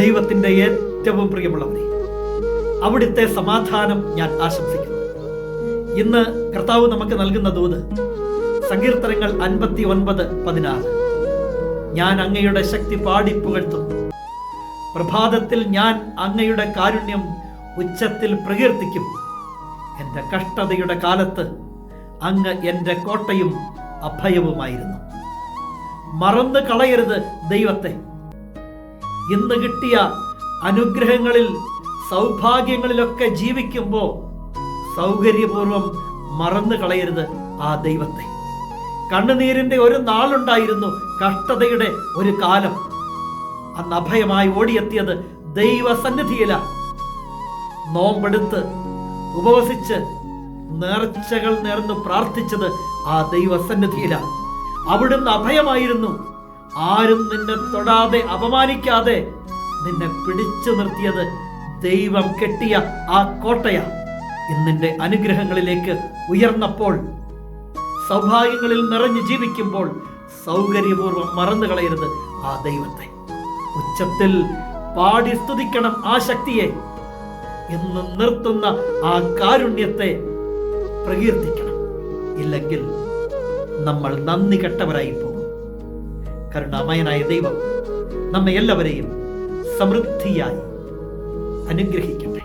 ദൈവത്തിന്റെ ഏറ്റവും പ്രിയമുള്ളവരെ അവിടുത്തെ സമാധാനം ഞാൻ ആശംസിക്കുന്നു. ഇന്ന് കർത്താവ് നമുക്ക് നൽകുന്ന ദൂത് സങ്കീർത്തനങ്ങൾ അൻപത്തി ഒൻപത് പതിനാറ്. ഞാൻ അങ്ങയുടെ ശക്തി പാടി പുകഴ്ത്തുന്നു പ്രഭാതത്തിൽ ഞാൻ അങ്ങയുടെ കാരുണ്യം ഉച്ചത്തിൽ പ്രകീർത്തിക്കും. എന്റെ കഷ്ടതയുടെ കാലത്ത് അങ്ങ് എന്റെ കോട്ടയും അഭയവുമായിരുന്നു. മറന്നു കളയരുത് ദൈവത്തെ. ഇന്ന് കിട്ടിയ അനുഗ്രഹങ്ങളിൽ സൗഭാഗ്യങ്ങളിലൊക്കെ ജീവിക്കുമ്പോൾ സൗകര്യപൂർവം മറന്നു കളയരുത് ആ ദൈവത്തെ. കണ്ണുനീരിന്റെ ഒരു നാളുണ്ടായിരുന്നു കഷ്ടതയുടെ ഒരു കാലം. അന്ന് അഭയമായി ഓടിയെത്തിയത് ദൈവസന്നിധിയില. നോമ്പെടുത്ത് ഉപവസിച്ച് നേർച്ചകൾ നേർന്ന് പ്രാർത്ഥിച്ചത് ആ ദൈവസന്നിധിയില. അവിടുന്ന് അഭയമായിരുന്നു ആരും നിന്നെ തൊടാതെ അപമാനിക്കാതെ നിന്നെ പിടിച്ചു നിർത്തിയത് ദൈവം കെട്ടിയ ആ കോട്ടയ ഇന്നിന്റെ അനുഗ്രഹങ്ങളിലേക്ക് ഉയർന്നപ്പോൾ സൗഭാഗ്യങ്ങളിൽ നിറഞ്ഞു ജീവിക്കുമ്പോൾ സൗകര്യപൂർവം മറന്നു കളയരുത് ആ ദൈവത്തെ. ഉച്ചത്തിൽ പാടി സ്തുതിക്കണം ആ ശക്തിയെ. എന്ന് നിർത്തുന്ന ആ കാരുണ്യത്തെ പ്രകീർത്തിക്കണം. ഇല്ലെങ്കിൽ നമ്മൾ നന്ദി കെട്ടവരായി പോകും കരുണാമയനായ ദൈവം നമ്മെ എല്ലാവരെയും സമൃദ്ധിയായി അനുഗ്രഹിക്കണം